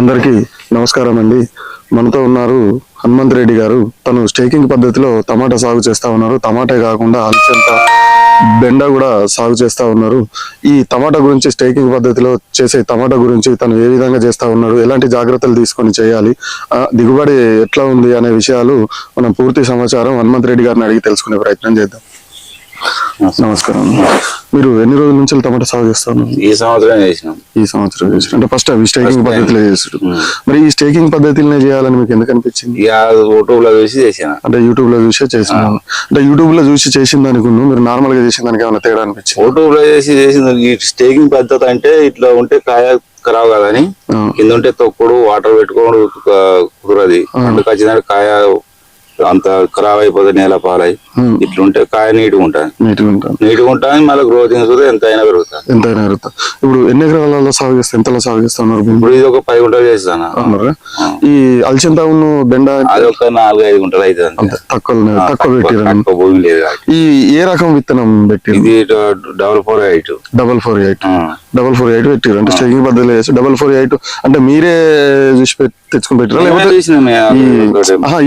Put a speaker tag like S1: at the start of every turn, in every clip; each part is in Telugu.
S1: అందరికీ నమస్కారం అండి. మనతో ఉన్నారు హనుమంత్ రెడ్డి గారు. తను స్టేకింగ్ పద్ధతిలో టమాటా సాగు చేస్తా ఉన్నారు. టమాటా కాకుండా అలచంత బెండ కూడా సాగు చేస్తా ఉన్నారు. ఈ టమాటా గురించి స్టేకింగ్ పద్ధతిలో చేసే టమాటా గురించి తను ఏ విధంగా చేస్తా ఉన్నారు? ఎలాంటి జాగ్రత్తలు తీసుకొని చేయాలి? దిగుబడి ఎట్లా ఉంది అనే విషయాలు మనం పూర్తి సమాచారం హనుమంత్ రెడ్డి గారిని అడిగి తెలుసుకునే ప్రయత్నం చేద్దాం. నమస్కారం. మీరు ఎన్ని రోజుల నుంచి టమాటా సాగు చేస్తా ఉన్నారు?
S2: ఈ సంవత్సరం చేసినాం.
S1: ఈ సంవత్సరం చేసారు అంటే ఫస్ట్ అవి స్టేకింగ్. పద్ధతిలో చేసారు మరి ఈ స్టేకింగ్ పద్ధతిలోనే చేయాలని మీకు ఎందుకు అనిపించింది?
S2: యూట్యూబ్లో చూసి చేసిన.
S1: అంటే యూట్యూబ్లో చూసే చేసినాను అంటే యూట్యూబ్లో చూసి చేసిన దానికి మీరు నార్మల్గా చేసిన దానికి ఏమైనా తేడా అనిపించింది?
S2: యూట్యూబ్లో చేసి చేసిన ఈ స్టేకింగ్ పద్ధతి అంటే ఇట్లా ఉంటే కాయ ఖరాబ్ కాదని కింద ఉంటే తొక్కుడు వాటర్ పెట్టుకోడు కు- కుదరది. పండుగ వచ్చిన కాయ అంత ఖరాబ్ అయిపోతుంది నేల పాలై. ఇట్లుంటే కాయ నీట్గా ఉంటుంది
S1: నీట్గా ఉంటాను
S2: నీట్గా ఉంటుంది మళ్ళీ గ్రోతింగ్ చూస్తే ఎంత అయినా పెరుగుతుంది.
S1: ఎంతైనా ఎరుగుతా ఇప్పుడు ఎన్ని ఎకరాలలో సాగు చేస్తే ఎంతలో సాగు చేస్తా ఉన్నారు మీరు?
S2: ఇప్పుడు ఇది ఒక పది గుంటలు చేస్తాను?
S1: ఈ అలచంత ఉన్న బెండ
S2: అది ఒక నాలుగు ఐదు గుంటలు అవుతుంది
S1: తక్కువ తక్కువ పెట్టిరు
S2: భూమి లేదు
S1: ఈ ఏ రకం విత్తనం పెట్టిరు
S2: ఇది double four eight.
S1: Double four eight. Double four eight పెట్టిరు అంటే స్టేకింగ్ పద్ధతిలో చేసి డబల్ ఫోర్ ఎయిట్. అంటే మీరే చూసి పెట్టి తెచ్చుకుని పెట్టారా లేకపోతే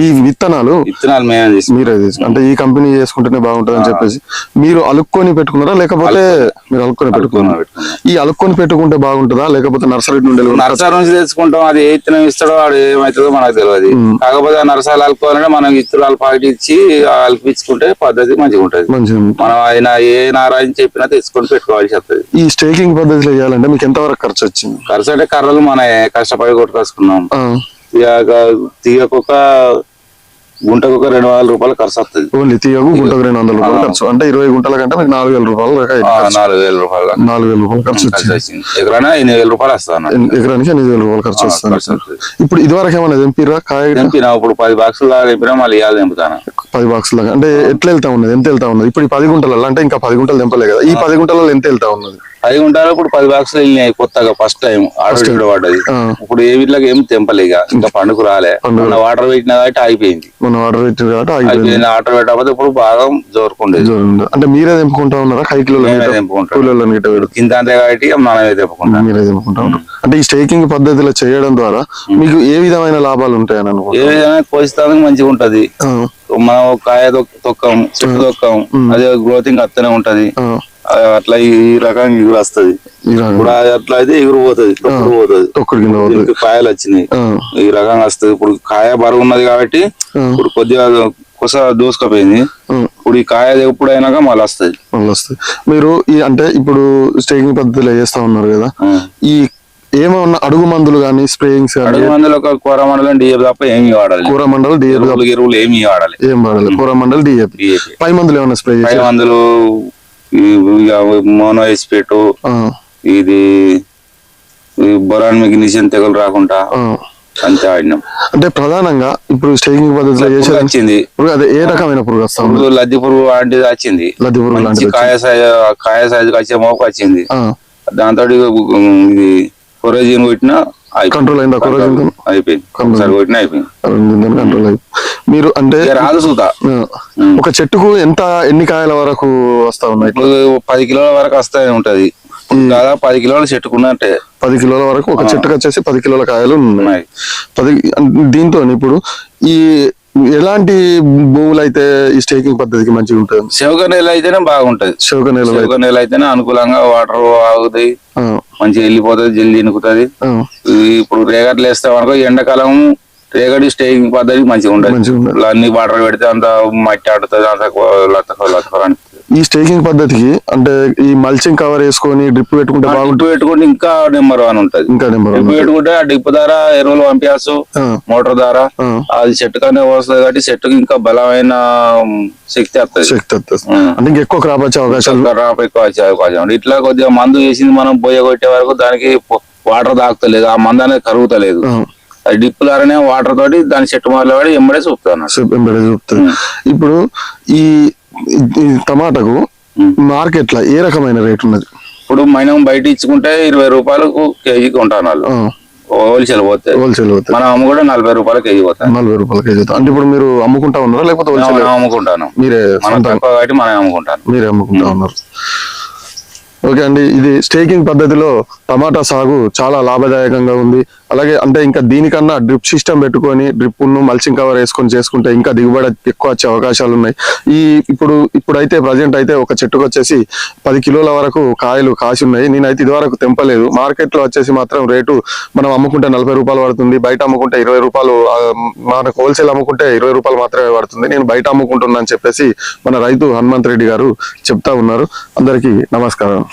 S1: ఈ విత్తనాలు
S2: విత్తనాలు మేమే
S1: మీరే అంటే ఈ కంపెనీ చేసుకుంటేనే బాగుంటుంది అని చెప్పేసి మీరు అలుక్కొని పెట్టుకున్నారా? లేకపోతే మీరు అలుక్కొని పెట్టుకున్నారా?
S2: పెట్టుకున్నాం.
S1: ఈ అలుక్కొని పెట్టుకుంటే బాగుంటుందా? లేకపోతే నర్సరీ నుండి
S2: నర్సరీ నుంచి తెచ్చుకుంటాం. అది ఏ విత్తనం ఇస్తాడో వాడు ఏమవుతుందో మనకు తెలియదు కాకపోతే ఆ నర్సరీలు అలుకోవాలంటే మనం విత్తనాలు పాకెట్ ఇచ్చి అలిపించుకుంటే పద్ధతి మంచిగా ఉంటది.
S1: మంచిగా
S2: మనం ఆయన ఏ నారాయణ చెప్పినా తెచ్చుకొని పెట్టుకోవాల్సి వస్తుంది
S1: ఈ స్టేకింగ్ పద్ధతిలో చేయాలంటే మీకు ఎంతవరకు ఖర్చు వచ్చింది?
S2: ఖర్చు అంటే కర్రలు మన కష్టపడి కొట్టుకొచ్చుకున్నాం.
S1: ఆ,
S2: తీయకొక గుంటకొక రెండు వందల రూపాయలు ఖర్చు వస్తుంది
S1: ఓన్లీ తీయకు గుంటకు రెండు వందల రూపాయలు ఖర్చు. అంటే ఇరవై గుంటల కంటే మీకు నాలుగు వేల రూపాయలు.
S2: నాలుగు వేల రూపాయలు
S1: నాలుగు వేల రూపాయలు ఖర్చు వచ్చింది.
S2: ఎకరానా ఎనిమిది వేల రూపాయలు వస్తాను
S1: ఎకరానికి ఎనిమిది వేల రూపాయలు ఖర్చు వస్తుంది. ఇప్పుడు ఇదివరకు ఏమన్నా తెంపిరా కాయ
S2: తెంపినా ఇప్పుడు పది బాక్సులు దాకా తెంపినా మళ్ళీ ఇవాళ తెంపుతాను.
S1: పది బాక్స్ లాగా. అంటే ఎట్లా వెళ్తా ఉన్నది? ఎంత వెళ్తా ఉన్నది? ఇప్పుడు ఈ పది గుంటలలో అంటే ఇంకా పది గుంటలు తెంపలే కదా. ఈ పది గుంటలలో ఎంత వెళ్తా ఉన్నది?
S2: పది గుంటాలు ఇప్పుడు పది బాక్సులు వెళ్ళినాయి కొత్తగా ఫస్ట్ టైం ఆడవిడ పడ్డది. ఇప్పుడు ఏ వీటిలోకి ఏం తెంపలేక ఇంకా. పండుగ రాలే. మొన్న వాటర్ పెట్టిన కాబట్టి అయిపోయింది
S1: మనం ఆర్డర్ పెట్టింది కాబట్టి ఆగిపోయింది.
S2: వాటర్ పెట్టకపోతే ఇప్పుడు బాగా జోరుకుండేది.
S1: అంటే మీరే తెంపుకుంటా ఉన్నారా? కై కిలోల
S2: కింద అంతే కాబట్టి మనమే తెంపుకుంటాం.
S1: మీరే తెంపుకుంటా ఉంటారు. అంటే ఈ స్టేకింగ్ పద్ధతిలో చేయడం ద్వారా మీకు ఏ విధమైన లాభాలు ఉంటాయని
S2: ఏ
S1: అనుకుంటున్నారు
S2: విధంగా కోస్తానికి మంచిగా ఉంటది. మనం కాయ తొక్- తొక్కం చెట్టు తొక్కం అదే గ్రోతింగ్ అత్తనే ఉంటది. అట్లా ఈ రకంగా ఎగురు వస్తది. ఇప్పుడు అట్లా అయితే ఎగురు పోతుంది తొక్కుడు పోతుంది. కాయలు వచ్చినాయి. ఈ రకంగా వస్తుంది. ఇప్పుడు కాయ బరువు ఉన్నది కాబట్టి ఇప్పుడు కొద్దిగా కొస దూసుకుపోయింది. ఇప్పుడు ఈ కాయ ఎప్పుడు అయినాక మళ్ళీ వస్తుంది.
S1: మళ్ళీ వస్తాయి మీరు అంటే ఇప్పుడు స్టేకింగ్ పద్ధతిలో చేస్తా ఉన్నారు కదా. ఈ ఏమన్నా అడుగు మందులు కానీ స్ప్రేయింగ్స్
S2: అడుగు మందులు ఒక కూర మండలం డిఏపి తప్ప ఏమి వాడాలి
S1: కూర మండలు డిఏపి
S2: ఎరువులు ఏమి వాడాలి
S1: ఏం వాడాలి కూర మండలు పై మందులు ఏమన్నా స్ప్రే
S2: పై మందులు మోనో ఎస్పేటు ఇది బొరాన్ మెగ్నీషియం తెగులు రాకుండా అంతే ఆడినాం.
S1: అంటే ప్రధానంగా ఇప్పుడు స్టేకింగ్ పద్ధతిలో చేసేది
S2: వచ్చింది.
S1: అదే ఏ రకమైన పురుగు వస్తా
S2: లద్ది పురుగు లాంటిది వచ్చింది.
S1: లద్ది పురుగు లాంటిది
S2: కాయ సైజు కాయ సైజుకి వచ్చే మోపు వచ్చింది. దాంతో ఇది కొరజీన్ కొట్టినా అయిపోయింది.
S1: కంట్రోల్ అయిందా కొరజీన్?
S2: అయిపోయింది. కొట్టినా అయిపోయింది.
S1: కంట్రోల్ అయ్యి మీరు అంటే
S2: రాదు సూత
S1: ఒక చెట్టుకు ఎంత ఎన్ని కాయల వరకు వస్తా ఉన్నాయి?
S2: ఇప్పుడు పది కిలోల వరకు వస్తాయి ఉంటది. దాదాపు పది కిలోలు చెట్టుకున్నట్టే.
S1: పది కిలోల వరకు ఒక చెట్టుకు వచ్చేసి పది కిలోల కాయలు ఉన్నాయి. పది దీంతో ఇప్పుడు ఈ ఎలాంటి భూములు అయితే ఈ స్టేకింగ్ పద్ధతికి మంచిగా ఉంటుంది?
S2: శివక నేల అయితేనే బాగుంటది.
S1: శివక నేలలో
S2: శివక నేల అయితేనే అనుకూలంగా వాటర్ ఆగుతాయి. మంచిగా వెళ్ళిపోతుంది జల్ది ఇనుకుతుంది
S1: ఆ,
S2: ఇప్పుడు రేగట్లు వేస్తాం అనుకో ఎండాకాలం రేగడి స్టేయింగ్ పద్ధతి మంచిగా ఉండదు అన్ని వాటర్ పెడితే అంత మట్టి ఆడుతుంది అంత లతక లతక అనిపిస్తుంది
S1: ఈ స్టేకింగ్ పద్ధతికి అంటే ఈ మల్చింగ్ కవర్ వేసుకొని డ్రిప్ పెట్టుకుంటే బాగుంటుంది
S2: పెట్టుకుంటే ఇంకా నెంబర్ వన్ ఉంటది.
S1: ఇంకా నెంబర్
S2: డిప్పు పెట్టుకుంటే ఆ డిప్పు ద్వారా ఎరువులు పంపించచ్చు మోటార్ ద్వారా అది చెట్టుకనే వస్తుంది కాబట్టి చెట్టుకి ఇంకా బలమైన శక్తి వస్తుంది.
S1: శక్తి వస్తుంది. అంటే ఇంకా ఎక్కువ క్రాప్ వచ్చే అవకాశాలు
S2: రాప ఎక్కువ వచ్చే అవకాశం. ఇట్లా కొద్దిగా మందు వేసింది మనం పోయ కొట్టే వరకు దానికి వాటర్ తాకుతలేదు ఆ మందు అనేది కరుగుతలేదు. డిప్పు ద్వారానే వాటర్ తోటి దాని చెట్టు మొదలు పడి ఎంబడే చూపుతాను
S1: చెప్- ఎంబడే చూపుతుంది ఇప్పుడు ఈ టమాటాకు మార్కెట్లో ఏ రకమైన రేట్ ఉన్నది?
S2: ఇప్పుడు మనం బయట ఇచ్చుకుంటే ఇరవై రూపాయలకు కేజీకి ఉంటాను వాళ్ళు. హోల్సేల్ పోతే.
S1: హోల్సేల్ అవుతుంది
S2: మనం అమ్ము కూడా నలభై రూపాయలు కేజీ పోతాను
S1: నలభై రూపాయల కేజీ. అంటే ఇప్పుడు మీరు అమ్ముకుంటా ఉన్నారా లేకపోతే హోల్సేల్
S2: అమ్ముకుంటాను.
S1: మీరే
S2: కాబట్టి మనం అమ్ముకుంటాను.
S1: మీరే అమ్ముకుంటా ఉన్నారు. ఓకే అండి ఇది స్టేకింగ్ పద్ధతిలో టమాటా సాగు చాలా లాభదాయకంగా ఉంది. అలాగే అంటే ఇంకా దీనికన్నా డ్రిప్ సిస్టమ్ పెట్టుకొని డ్రిప్ను మల్చింగ్ కవర్ వేసుకొని చేసుకుంటే ఇంకా దిగుబడి ఎక్కువ వచ్చే అవకాశాలు ఉన్నాయి. ఈ ఇప్పుడు ఇప్పుడైతే ప్రజెంట్ అయితే ఒక చెట్టుకు వచ్చేసి పది కిలోల వరకు కాయలు కాసి ఉన్నాయి. నేనైతే ఇదివరకు తెంపలేదు. మార్కెట్లో వచ్చేసి మాత్రం రేటు మనం అమ్ముకుంటే నలభై రూపాయలు పడుతుంది. బయట అమ్ముకుంటే ఇరవై రూపాయలు మనకు హోల్సేల్ అమ్ముకుంటే ఇరవై రూపాయలు మాత్రమే పడుతుంది. నేను బయట అమ్ముకుంటున్నా చెప్పేసి మన రైతు హనుమంత్ రెడ్డి గారు చెప్తా ఉన్నారు. అందరికీ నమస్కారం.